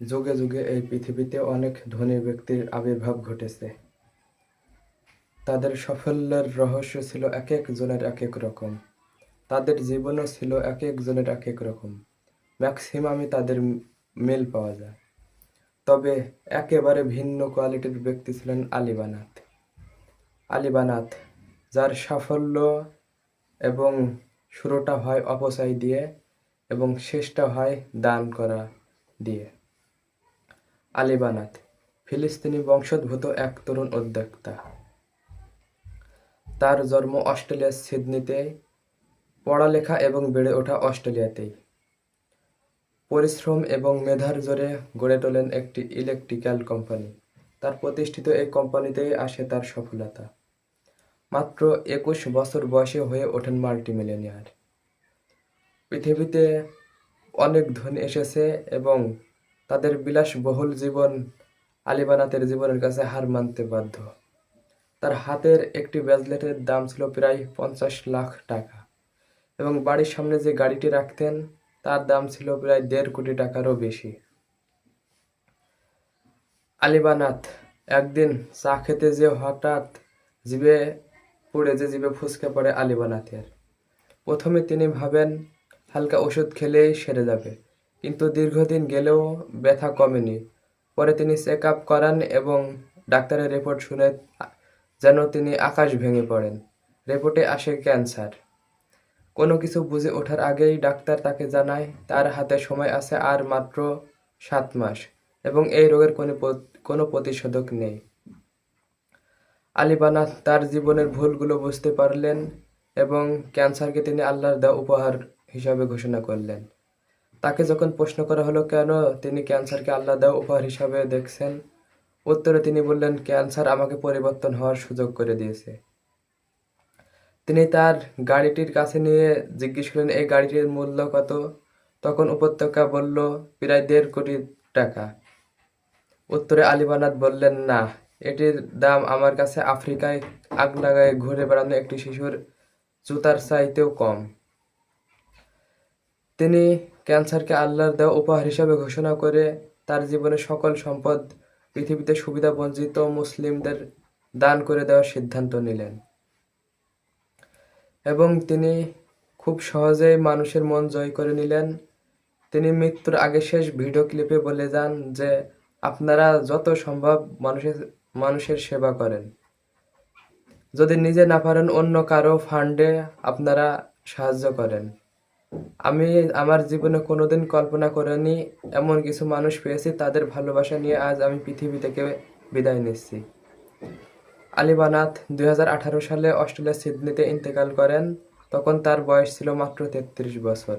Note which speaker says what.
Speaker 1: যুগে যুগে এই পৃথিবীতে অনেক ধনী ব্যক্তির আবির্ভাব ঘটেছে। তাদের সাফল্যের রহস্য ছিল এক একজনের এক এক রকম। তাদের জীবনও ছিল এক একজনের এক এক রকম। ম্যাক্সিমামই তাদের মেল পাওয়া যায়। তবে একেবারে ভিন্ন কোয়ালিটির ব্যক্তি ছিলেন আলিবানাথ। আলিবানাথ, যার সাফল্য এবং শুরুটা হয় অপচয় দিয়ে এবং শেষটা হয় দান করা দিয়ে। আলিবানাত ফিলিস্তিনি বংশোদ্ভূত এক তরুণ উদ্যোক্তা। তার জন্ম অস্ট্রেলিয়ার সিডনিতে, পড়ালেখা এবং বেড়ে ওঠা অস্ট্রেলিয়াতেই। পরিশ্রম এবং মেধার জোরে গড়ে তোলেন একটি ইলেকট্রিক্যাল কোম্পানি। তার প্রতিষ্ঠিত এই কোম্পানিতেই আসে তার সফলতা। মাত্র একুশ বছর বয়সে হয়ে ওঠেন মাল্টিমিলিয়নিয়ার। পৃথিবীতে অনেক ধনী এসেছে এবং তাদের বিলাসবহুল জীবন আলিবানাতের জীবনের কাছে হার মানতে বাধ্য। তার হাতের একটি ব্যাজলেটের দাম ছিল প্রায় পঞ্চাশ লাখ টাকা এবং বাড়ির সামনে যে গাড়িটি রাখতেন, তার দাম ছিল প্রায় দেড় কোটি টাকারও বেশি। আলিবানাথ একদিন চা খেতে যে হঠাৎ জিভে পড়ে, যে জিভে ফুসকে পড়ে আলিবানাথের প্রথমে তিনি ভাবেন, হালকা ওষুধ খেলেই সেরে যাবে। কিন্তু দীর্ঘদিন গেলেও ব্যথা কমেনি। পরে তিনি চেক আপ করান এবং ডাক্তারের রিপোর্ট শুনে যেন তিনি আকাশ ভেঙে পড়েন। রিপোর্টে আসে ক্যান্সার। কোনো কিছু বুঝে ওঠার আগেই ডাক্তার তাকে জানায়, তার হাতে সময় আছে আর মাত্র সাত মাস এবং এই রোগের কোনো কোনো প্রতিষেধক নেই। আলিবানা তার জীবনের ভুলগুলো বুঝতে পারলেন এবং ক্যান্সারকে তিনি আল্লাহর দেওয়া উপহার হিসাবে ঘোষণা করলেন। তাকে যখন প্রশ্ন করা হলো, কেন তিনি ক্যান্সারকে আল্লাহ দেওয়া উপহার হিসাবে দেখছেন? উত্তরে তিনি বললেন, ক্যান্সার আমাকে পরিবর্তন হওয়ার সুযোগ করে দিয়েছে। তিনি তার গাড়িটির কাছে নিয়ে জিজ্ঞেস করলেন, এই গাড়িটির মূল্য কত? তখন উপত্যকা বলল, প্রায় দেড় কোটি টাকা। উত্তরে আলিবানাত বললেন, না, এটির দাম আমার কাছে আফ্রিকায় আগ লাগায় ঘুরে বেড়ানো একটি শিশুর জুতার চাইতেও কম। তিনি ক্যান্সারকে আল্লাহর দেওয়া উপহার হিসাবে ঘোষণা করে তার জীবনের সকল সম্পদ পৃথিবীতে সুবিধা বঞ্চিত মুসলিমদের দান করে দেওয়ার সিদ্ধান্ত নিলেন। এবং তিনি খুব সহজেই মানুষের মন জয় করে নিলেন। তিনি মৃত্যুর আগে শেষ ভিডিও ক্লিপে বলে যান যে, আপনারা যত সম্ভব মানুষের মানুষের সেবা করেন। যদি নিজে না পারেন, অন্য কারও ফান্ডে আপনারা সাহায্য করেন। আমি আমার জীবনে কোনোদিন কল্পনা করিনি এমন কিছু মানুষ পেয়েছি, তাদের ভালোবাসা নিয়ে আজ আমি পৃথিবী থেকে বিদায় নিচ্ছি। আলিবানাথ দুই হাজার আঠারো সালে অস্ট্রেলিয়ার সিডনিতে ইন্তেকাল করেন, তখন তার বয়স ছিল মাত্র তেত্রিশ বছর।